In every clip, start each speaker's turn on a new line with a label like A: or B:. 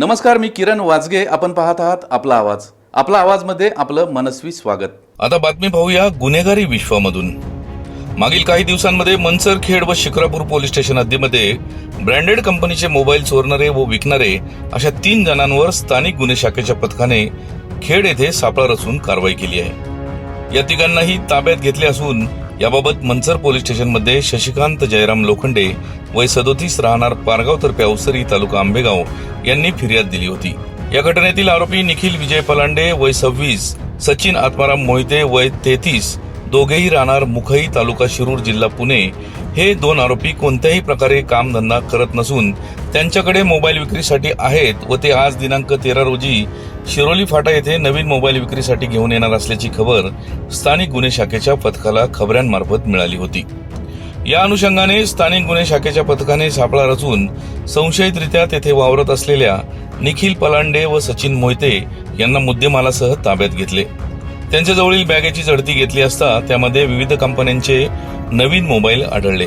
A: नमस्कार मी किरण वाजगे. आपण पाहत आहात आपला आवाज. आपला आवाजमध्ये आपलं मनस्वी स्वागत.
B: आता बातमी पाहूया गुन्हेगारी विश्वामधून. मागील काही दिवसांमध्ये मनसर खेड व शिक्रापूर पोलीस स्टेशन हद्दीमध्ये ब्रँडेड कंपनीचे मोबाईल चोरणारे व विकणारे अशा तीन जणांवर स्थानिक गुन्हे शाखेच्या पथकाने खेड येथे सापळा रचून कारवाई केली आहे. या तिघांनाही ताब्यात घेतले असून याबाबत मनसर पोलीस स्टेशनमध्ये शशिकांत जयराम लोखंडे वय सदोतीस राहणार पारगाव तर्फे अवसरी तालुका आंबेगाव यांनी फिर्याद दिली होती. या घटनेतील आरोपी निखिल विजय पलांडे वय सव्वीस सचिन आत्माराम मोहिते वय तेहतीस दोघेही राहणार मुखई तालुका शिरूर जिल्हा पुणे हे दोन आरोपी कोणत्याही प्रकारे कामधंदा करत नसून त्यांच्याकडे मोबाईल विक्रीसाठी आहेत व ते आज दिनांक तेरा रोजी शिरोली फाटा येथे नवीन मोबाईल विक्रीसाठी घेऊन येणार असल्याची खबर स्थानिक गुन्हे शाखेच्या पथकाला खबऱ्यांमार्फत मिळाली होती. या अनुषंगाने स्थानिक गुन्हे शाखेच्या पथकाने सापळा रचून संशयितरित्या तेथे वावरत असलेल्या निखिल पलांडे व सचिन मोहिते यांना मुद्देमालासह ताब्यात घेतले. त्यांच्याजवळील बॅगेची झडती घेतली असता त्यामध्ये विविध कंपन्यांचे नवीन मोबाईल आढळले.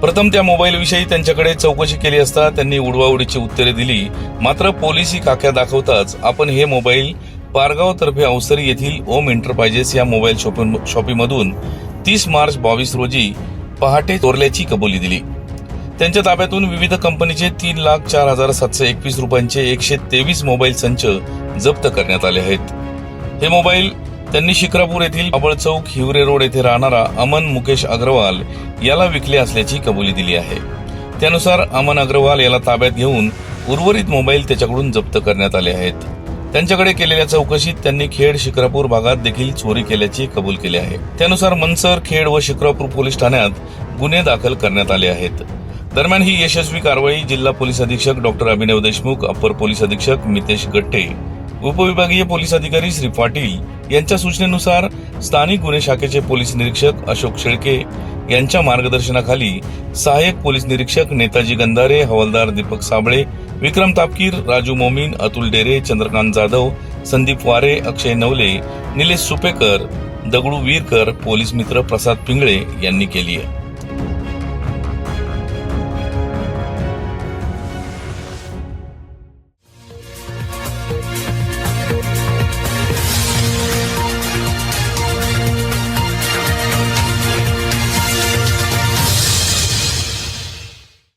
B: प्रथम त्या मोबाईल विषयी त्यांच्याकडे चौकशी केली असता त्यांनी उडवाउडीची उत्तरे दिली. मात्र पोलिसी काक्या दाखवताच आपण हे मोबाईल पारगाव तर्फे अवसरी येथील ओम एंटरप्राइजेस या मोबाईल शॉपिंग शॉपीमधून तीस मार्च बावीस रोजी पहाटे चोरल्याची कबुली दिली. त्यांच्या ताब्यातून विविध कंपनीचे तीन लाख चार हजार सातशे एकवीस रुपयांचे एकशे तेवीस मोबाईल संच जप्त करण्यात आले आहेत. हे मोबाईल त्यांनी शिक्रापूर येथील अबळ चौक हिवरे रोड येथे राहणारा अमन मुकेश अग्रवाल याला विकले असल्याची कबुली दिली आहे. त्यानुसार अमन अग्रवाल याला ताब्यात घेऊन उर्वरित मोबाईल त्याच्याकडून जप्त करण्यात आले आहेत. त्यांच्याकडे केलेल्या चौकशीत त्यांनी खेड शिक्रापूर भागात देखील चोरी केल्याची कबूल केले आहे. त्यानुसार मनसर खेड व शिक्रापूर पोलीस ठाण्यात गुन्हे दाखल करण्यात आले आहेत. दरम्यान ही यशस्वी कारवाई जिल्हा पोलीस अधीक्षक doctor Abhinav Deshmukh upper police अधीक्षक मितेश गट्टे उपविभागीय पोलीस अधिकारी श्री पाटील यांच्या सूचनेनुसार स्थानिक गुन्हे शाखेचे पोलीस निरीक्षक अशोक शेळके यांच्या मार्गदर्शनाखाली सहाय्यक पोलीस निरीक्षक नेताजी गंधारे हवालदार दीपक साबळे विक्रम तापकीर राजू मोमीन अतुल डेरे चंद्रकांत जाधव संदीप वारे अक्षय नवले निलेश सुपेकर दगडू वीरकर पोलीस मित्र प्रसाद पिंगळे यांनी केली आहे.